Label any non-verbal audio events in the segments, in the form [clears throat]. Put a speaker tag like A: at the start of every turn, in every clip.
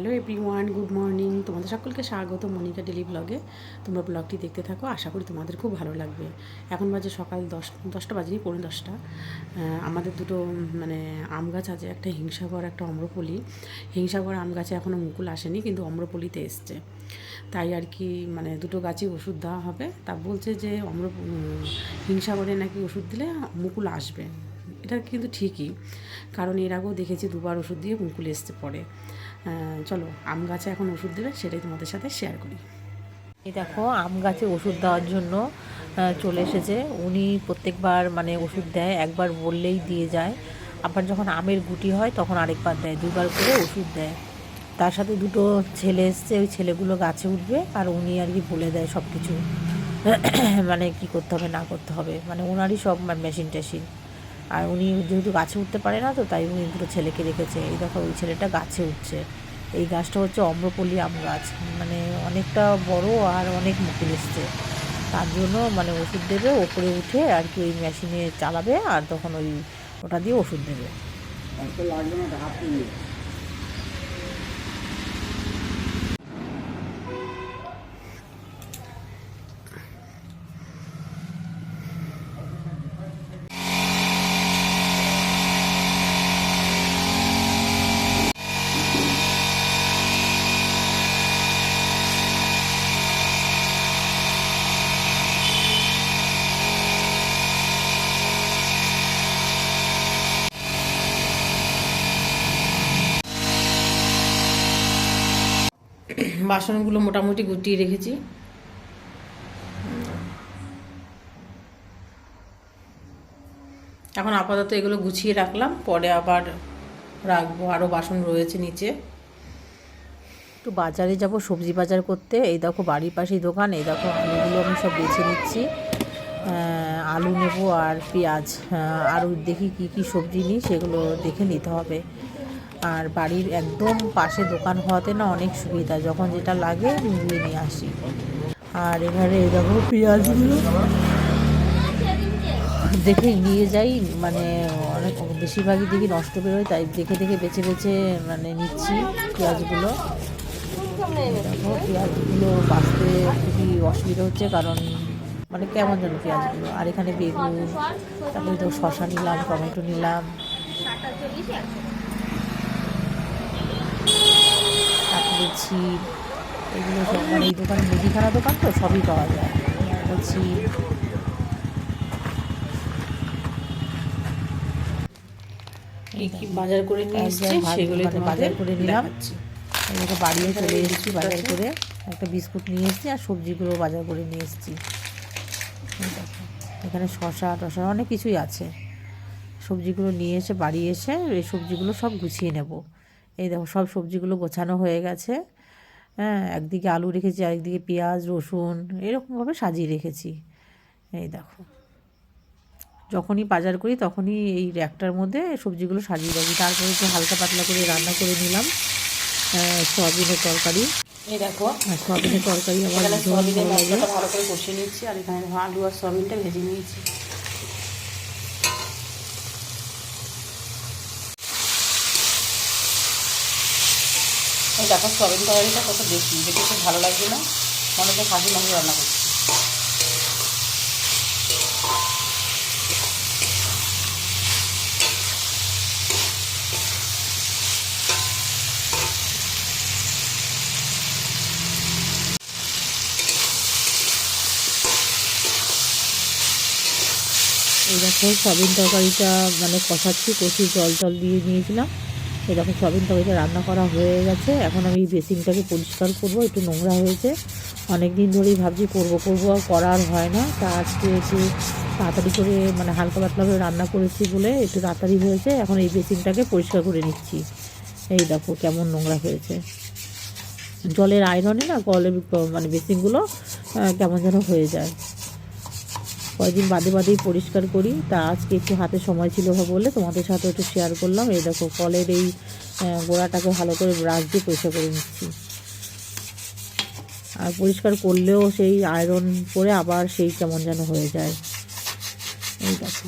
A: Hello everyone good morning তোমাদের সকলকে স্বাগত মনিকা ডেলি ব্লগে। তোমরা ব্লগটি দেখতে থাকো, আশা করি তোমাদের খুব ভালো লাগবে। এখন বাজে সকাল দশ, দশটা বাজেনি, পৌনে দশটা। আমাদের দুটো মানে আম গাছ আছে, একটা হিংসাগর একটা অম্রপলি। হিংসাগর আম গাছে এখনও মুকুল আসেনি, কিন্তু অম্রপলিতে এসছে। তাই আর কি মানে দুটো গাছে ওষুধ দেওয়া হবে। তা বলছে যে অম্র হিংসাগরে নাকি ওষুধ দিলে মুকুল আসবে। এটা কিন্তু ঠিকই। কারণ এর আগেও দেখেছি দুবার ওষুধ দিয়ে মুকুল এসছে পড়ে চলো, আম গাছে এখন ওষুধ দেবে, সেটাই তোমাদের সাথে শেয়ার করি।
B: এই দেখো, আম গাছে ওষুধ দেওয়ার জন্য চলে এসেছে। উনি প্রত্যেকবার মানে ওষুধ দেয়, একবার বললেই দিয়ে যায়। আবার যখন আমের গুটি হয়, তখন আরেকবার দেয়, দুবার করে ওষুধ দেয়। তার সাথে দুটো ছেলে এসছে, ওই ছেলেগুলো গাছে উঠবে, আর উনি আর কি বলে দেয় সব কিছু [clears throat] মানে কি করতে হবে, না করতে হবে। মানে ওনারই সব মেশিন টেশিন আর উনি যেহেতু গাছে উঠতে পারে না তো, তাই উনি দুটো ছেলেকে রেখেছে। এই দেখো, ওই ছেলেটা গাছে উঠছে। এই গাছটা হচ্ছে অম্রপল্লী আম গাছ। মানে অনেকটা বড় আর অনেক মুকুল এসছে। তার জন্য মানে ওষুধ দেবে, ওপরে উঠে আর কি ওই মেশিনে চালাবে আর তখন ওই ওটা দিয়ে ওষুধ দেবে।
A: বাসনগুলো মোটামুটি গুটিয়ে রেখেছি। এখন আপাতত এগুলো গুছিয়ে রাখলাম পরে আবার রাখব। আরও বাসন রয়েছে নিচে।
B: একটু বাজারে যাব সবজি বাজার করতে। এই দেখো বাড়ির পাশেই দোকান এই দেখো আলুগুলো আমি সব বেছে নিচ্ছি। আলু নেব আর পেঁয়াজ। আহ, আর দেখি কি কি সবজি নিই সেগুলো দেখে নিতে হবে। আর বাড়ির একদম পাশে দোকান হওয়াতে না অনেক সুবিধা, যখন যেটা লাগে নিয়ে নিয়ে আসি। আর এবারে দেখো পেঁয়াজগুলো। দেখে নিয়ে যাই মানে অনেক বেশিরভাগই দেখি নষ্ট বেরোয়, তাই দেখে দেখে বেছে বেছে মানে নিচ্ছি পেঁয়াজগুলো। দেখো পেঁয়াজগুলো বাঁচতে খুবই অসুবিধা হচ্ছে, কারণ মানে কেমন যেন পেঁয়াজগুলো। আর এখানে বেগুন, তারপরে তো শশা নিলাম, টমেটো নিলাম। তারপরে ছিপ এগুলো সব মানে এই দোকানে মুদিখানা দোকান তো সবই পাওয়া যায়। ছিপ
A: কি বাজার করে নিয়ে এসেছি সেগুলো
B: মানে বাজার করে নিলাম। এদিকে বাড়িও চলে এসেছি বাজার করে। একটা বিস্কুট নিয়ে এসেছি আর সবজিগুলো বাজার করে নিয়ে এসেছি। এখানে শশা টশা অনেক কিছুই আছে। সবজিগুলো নিয়ে এসে বাড়ি এসে এই সবজিগুলো সব গুছিয়ে নেব। এই দেখো সব সবজিগুলো গোছানো হয়ে গেছে। হ্যাঁ একদিকে আলু রেখেছি আরেকদিকে পেঁয়াজ রসুন এরকমভাবে সাজিয়ে রেখেছি। এই দেখো যখনই বাজার করি তখনই এই র্যাকটার মধ্যে সবজিগুলো সাজিয়ে রাখি। তারপরে একটু হালকা পাতলা করে রান্না করে নিলাম সয়াবিনের তরকারি।
A: এই দেখো
B: আর সয়াবিনের তরকারি ভীষণ
A: সয়াবিনের
B: ভালো
A: করে কষিয়ে নিচ্ছি আর এখানে আলু আর সয়াবিনটা ভেজে নিয়েছি। এই দেখো সয়াবিন তরকারিটা কত বেশি দেখে খুব ভালো লাগছে না? মনে হচ্ছে খাসি মাংস রান্না করছি।
B: এই দেখো সয়াবিন তরকারিটা মানে কষাচ্ছি কষি জল টল দিয়ে নিয়েছিলাম। এই দেখো সয়াবিন তরকারিটা রান্না করা হয়ে গেছে। এখন আমি বেসিনটাকে পরিষ্কার করব, একটু নোংরা হয়েছে। অনেক দিন ধরেই ভাবছি করব করব আর করা আর হয় না। তা আজকে একটু তাড়াতাড়ি করে মানে হালকা পাতলাভাবে রান্না করেছি বলে একটু তাড়াতাড়ি হয়েছে। এখন এই বেসিনটাকে পরিষ্কার করে নিচ্ছি। এই দেখো কেমন নোংরা হয়েছে। জলের আয়রনে না, কলের মানে বেসিনগুলো কেমন যেন হয়ে যায়। কয়েকদিন বাদে বাদেই পরিষ্কার করি। তা আজকে একটু হাতে সময় ছিল বলে তোমাদের সাথে একটু শেয়ার করলাম। এই দেখো, কলের এই গোড়াটাকে ভালো করে ব্রাশ দিয়ে পরিষ্কার করে নিচ্ছি। আর পরিষ্কার করলেও সেই আয়রন করে আবার সেই কেমন যেন হয়ে যায়। এই দেখো।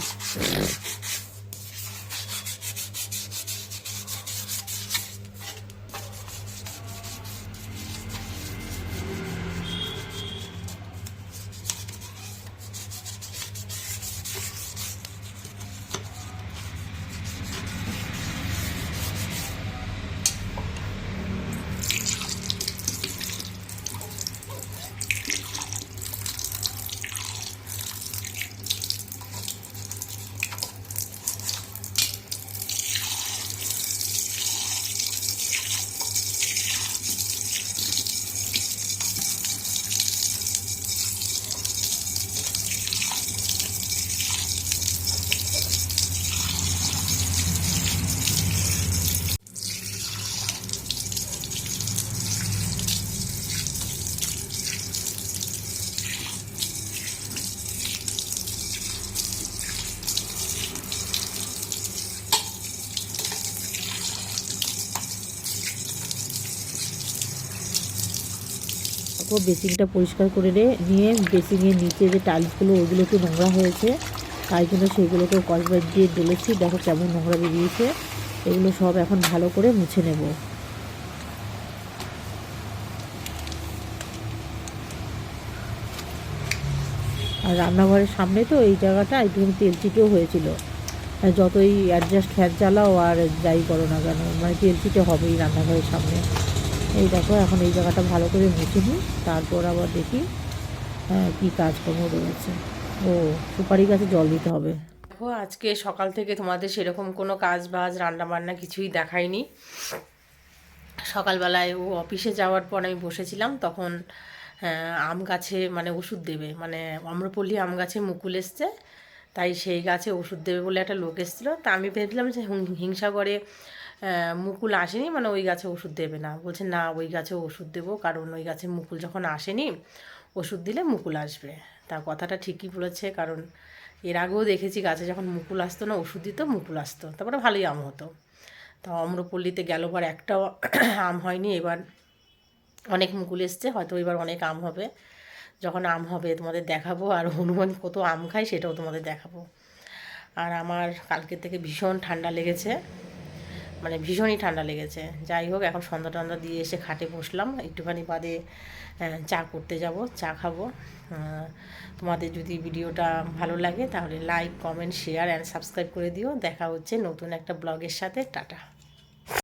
C: তারপর বেসিনটা পরিষ্কার করে নিয়ে বেসিনের নিচে যে টাইলসগুলো ওইগুলো একটু নোংরা হয়েছে। তাই জন্য সেগুলোকে কসবাইট দিয়ে ডলেছি। দেখো কেমন নোংরা বেরিয়েছে। এগুলো সব এখন ভালো করে মুছে নেব। আর রান্নাঘরের সামনে তো এই জায়গাটা একটু তেল চিটেও হয়েছিল। যতই অ্যাডজাস্ট ফ্যান চালাও আর যাই করো না কেন মানে তেল চিটে হবেই রান্নাঘরের সামনে। এই দেখো এখন এই জায়গাটা ভালো করে মুছে নিই তারপর আবার দেখি হ্যাঁ কী কাজকর্ম রয়েছে। ও সুপারি গাছে জল দিতে হবে।
B: দেখো আজকে সকাল থেকে তোমাদের সেরকম কোনো কাজ বাজ রান্না বান্না কিছুই দেখায়নি সকালবেলায় ও অফিসে যাওয়ার পর আমি বসেছিলাম তখন আহ, আম গাছে মানে ওষুধ দেবে মানে অম্রপল্লী আম গাছে মুকুল এসছে তাই সেই গাছে ওষুধ দেবে বলে একটা লোক এসেছিল। তা আমি ভেবেছিলাম যে হিং- হিংসাগরে আহ, মুকুল আসেনি মানে ওই গাছে ওষুধ দেবে না। বলছে, না, ওই গাছে ওষুধ দেবো, কারণ ওই গাছে মুকুল যখন আসেনি, ওষুধ দিলে মুকুল আসবে। তা কথাটা ঠিকই বলেছে, কারণ এর আগেও দেখেছি গাছে যখন মুকুল আসতো না, ওষুধ দিত, মুকুল আসতো। তারপরে ভালোই আম হতো। তা অম্রপল্লীতে গেলবার একটাও [clears throat] আম হয়নি, এবার অনেক মুকুল এসছে, হয়তো এবার অনেক আম হবে। যখন আম হবে, তোমাদের দেখাবো, আর হনুমান কত আম খায়, সেটাও তোমাদের দেখাবো। আর আমার কালকে থেকে ভীষণ ঠান্ডা লেগেছে। মানে ভীষণই ঠান্ডা লেগেছে। যাই হোক, এখন সন্ধ্যা টন্ধা দিয়ে এসে খাটে বসলাম। একটুখানি বাদে চা করতে যাব, চা খাব। তোমাদের যদি ভিডিওটা ভালো লাগে তাহলে like comment share and subscribe করে দিও। দেখা হচ্ছে নতুন একটা ব্লগের সাথে। টাটা।